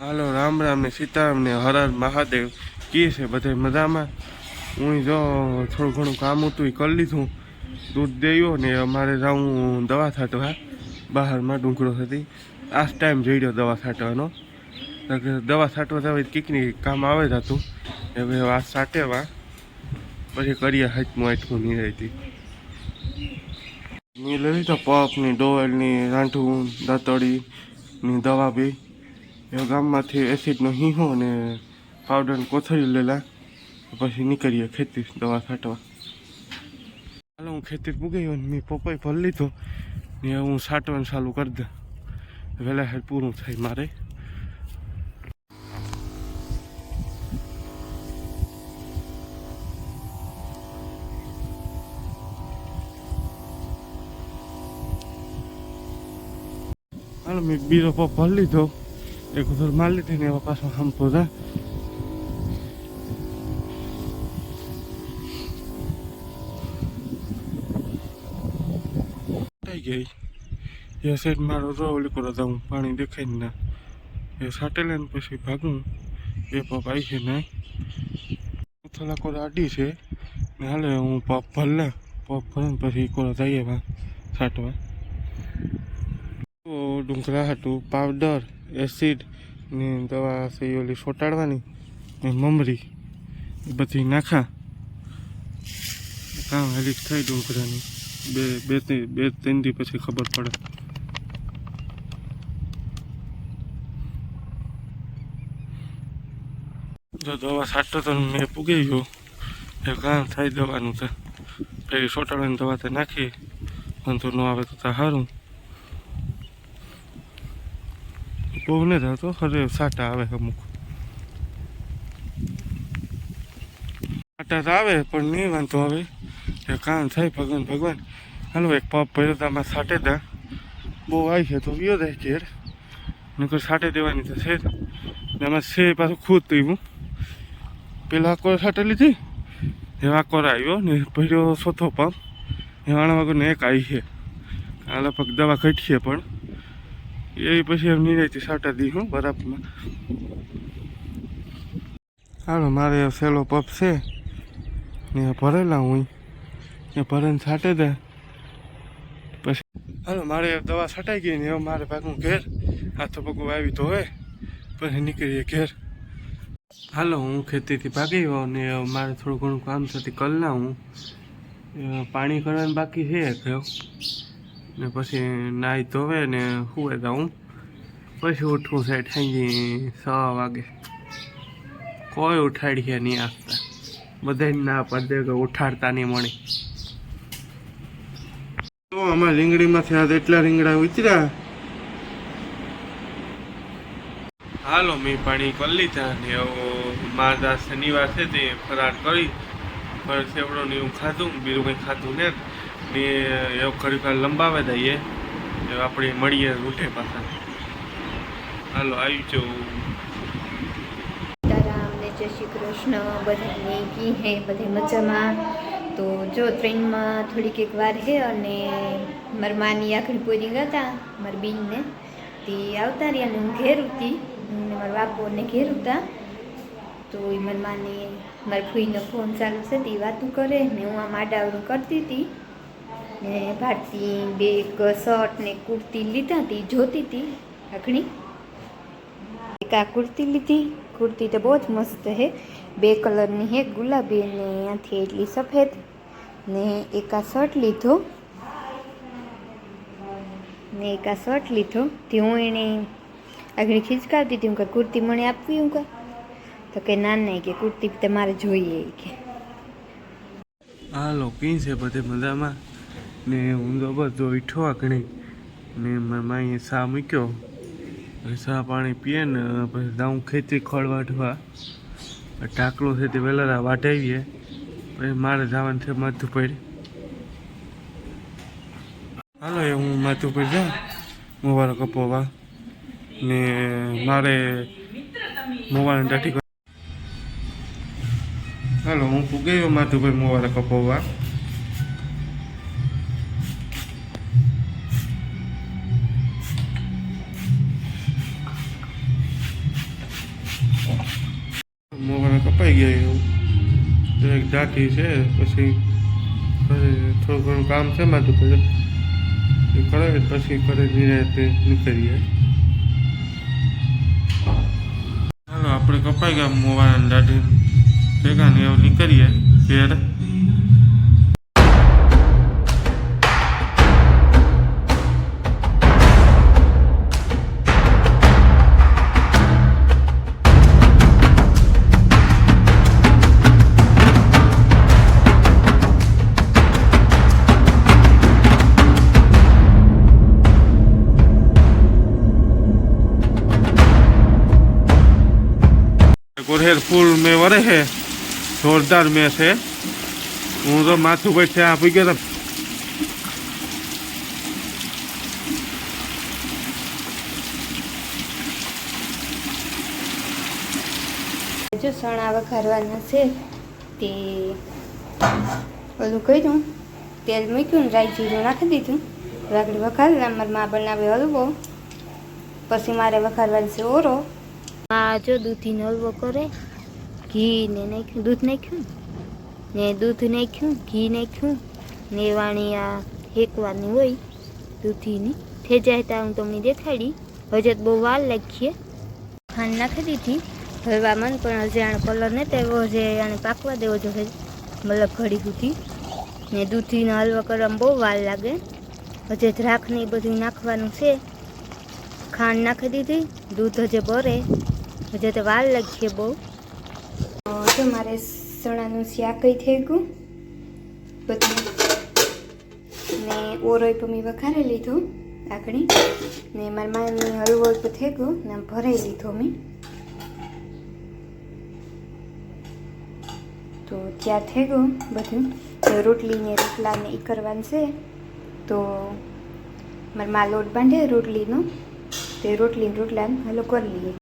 હાલો, રામ રામ ને સીતારામ ને હર હર મહાદેવ. કી છે બધે મજામાં? હું જો થોડું ઘણું કામ હતું એ કરી લીધું. દૂધ દેયો ને અમારે જાઉં દવા છાંટવા. બહારમાં ડુંગરો થતી આ ટાઈમ જઈ રહ્યો દવા છાંટવાનો. દવા છાંટવા જવા કીકની કામ આવે જ હતું. હવે આ છાંટેવા. પછી કરીએ હાથમાં હાથમાં નહીં રહેતી મેં લઈ લીધો પપની ડોવેલની રાંઠું દાંતળીની દવા બી. એ ગામમાંથી એસિડનો હીહો અને પાવડર કોથળી લેલા પછી નીકળીએ ખેતી દવા છાંટવા. હાલો, હું ખેતી પૂગી ગયો ને મેં પપ્પાએ ભર લીધો ને હું છાંટવાનું ચાલુ કરી દઉં. વહેલા હેર પૂરું થાય મારે. હાલો, મેં બીજો પપ્પા ભરી લીધો. એક ઉધર την પાછો હંપો જા થઈ ગઈ એ સાઈડ મારો જો ઓલી કરો જાઉં પાણી દેખાય ને એ સાટેલે ને પછી ભાગું એ પપ આવી છે ને થોડા કોરા આડી છે ને હાલે હું પપ ભરલે પપ ભરે ને પછી કોરા જઈએ વા છાંટવા તો ડુંગરા હતું પાવડર એસિડ ને દવા છે એ ઓલી સોટાડવાની મમરી, એ બધી નાખા. કામ હેલી થઈ ડુંગરાની બે બે ત્રણ બે, ત્રણ દી પછી ખબર પડે. જો દવા સાટો તો મેં પૂગી ગયો. એ કામ થાય દવાનું તો પછી સોટાડવાની દવા તો નાખી વાંધો ન આવે તો સારું બહુ નહીં થતો ખરે સાટા આવે અમુક. સાટા તો આવે, પણ નહીં વાંધો આવે. એ કામ થાય ભગવાન ભગવાન. હાલો, એક પપ ભર્યો તો આમાં સાટે દા. બહુ આવી છે તો ગયો થાય ઘેર. નકર સાટે દેવાની તો છે એમાં છે પાછું ખુદ પીવું પેલા આકોર સાટે લીધી? એ આકોર આવ્યો ને ભર્યો ચોથો પાપ. વાણા વગરનો એક આવી છે. આ પગ દવા ઘટીએ પણ. એ પછી એમ નિરાયથી સાટા દી હું બરાબરમાં હાલો, મારે સેલો પપ છે. ને ભરેલા હું. એ ભરેને છાંટે દે. પછી હાલો, મારે દવા છટાઈ ગઈ ને હવે મારે પાકું ઘેર. હાથો પગું આવી તો હોય. પછી નીકળીએ ઘેર. હાલો, હું ખેતીથી ભાગી ગયો ને મારે થોડું ઘણું કામ થતી કરી હું. પાણી કરવાનું બાકી છે ગયો ને પછી નાહી ધોવે ને હુવે હું પછી ઉઠવું છે ઠાંગી સવા વાગે. કોઈ ઉઠાડીએ નહીં આપતા બધાને ના પડે કે ઉઠાડતા નહીં મળી. તો આમાં રીંગણીમાંથી આ એટલા રીંગણા ઉતર્યા. હાલો, મેં પાણી કરી લીધા ને મારા શનિવાર છે તે ફરાર કરી. પણ સેવડો ને એવું ખાધું, બીજું કંઈ ખાધું ને ને એવું વાર લંબાવે દઈએ. એ આપણે મળીએ રૂટે પાછા. હાલો આવી ને જય શ્રી કૃષ્ણ. બધાને કી હે, બધે મજામાં? તો જો ટ્રેનમાં થોડીક એક વાર હે અને મારા માની આખરી પૂરી હતા મારી બીનને. તે આવતા રહી અને હું ઘેર હતી મારા બાપુને ઘેર હતા તો એ મારી માને મારા ફૂઈનો ફોન ચાલુ છે, તે વાતું કરે ને હું આ માડાવડું કરતી હતી. ને ભારતી બે એક શર્ટ ને કુર્તી લીધા હતી જોતી હતી આખણી એક આ કુર્તી લીધી, કુર્તી તો બહુ જ મસ્ત હે. બે કલરની હે, ગુલાબી ને અહીંયાથી એટલી સફેદ. ને એક આ શર્ટ લીધો. ને એક આ શર્ટ લીધો. તે હું એને આગળ ખીચકાવતી હતી હું કે કુર્તી મને આપવી હું કે તો કે, ના નહીં કે કુર્તી તમારે જોઈએ કે. હાલો કઈ છે બધે મજામાં. ને હું તો જો ઈઠો આકણી ને મારા માએ સા મૂક્યો. સા પાણી પીએ ને પછી દાઉં ખેતી ખોળ વાઢવા ઢાકલો છે તે વહેલા વાઢાવીએ. પછી મારે જવાનું છે માથુપર. હાલો, એ હું માથુપર જાઉં. મોબાઈલ કપોવા ને મારે મોબાઈલ ટાટી હાલો, હું પૂગેયો માથુભાઈ મોબાઈલ કપોવા ગયા એવું. એક ડાકી છે, પછી થોડું ઘણું કામ છે માથું કરે એ કરે, પછી કરે નિરાતે નીકળીએ. ચાલો આપણે કપાઈ ગયા મોવાના દાઢી ભેગા ને એવું નીકળીએ ઘેર. કોરેર ફૂલ મેં વરે છે જોરદાર મેં છે હું તો માથું પછી આપી ગયો જો સણા વઘારવાના છે તે ઓલું કર્યું તેલ મૂક્યું ને રાઈ જીરું નાખી દીધું રાખડી વઘારી મારી મા બનાવે હલવો પછી મારે વઘારવાનો છે ઓરો આ જો દૂધી હલવો કરે ઘી ને નાખ્યું, દૂધ નાખ્યું ને? દૂધ નાખ્યું, ઘી નાખ્યું ને વાણી આ હેકવાની હોય, દૂધીની. થેજાય ત્યાં હું તમને દેખાડી. હજે બહુ વાર લાગીએ. ખાંડ નાખી દીધી. હલવામાં પણ હજી આને કલર ને તેવો જે આને પાકવા દેવો જોઈએ મતલબ ઘડી સુધી. ને દૂધીનો હલવો કરવામાં બહુ વાર લાગે. હજે દ્રાક્ષ ને એ બધું નાખવાનું છે. ખાંડ નાખી દીધી. દૂધ હજે બરે હજે તો વાર લાગશે બહુ. તો મારે સણાનું શાક થઈ ગયું? બધું ને ઓરોય પણ મેં વઘારી લીધો આખણી ને મારા માની હલવો તો થઈ ગયો, ને ભરાઈ લીધો મેં. તો ત્યાં થઈ ગયું બધું. રોટલી ને રોટલા ને એ કરવાનું છે. તો મારા મા લોટ બાંધે રોટલીનો. તે રોટલી રોટલા હલો કરી લઈએ.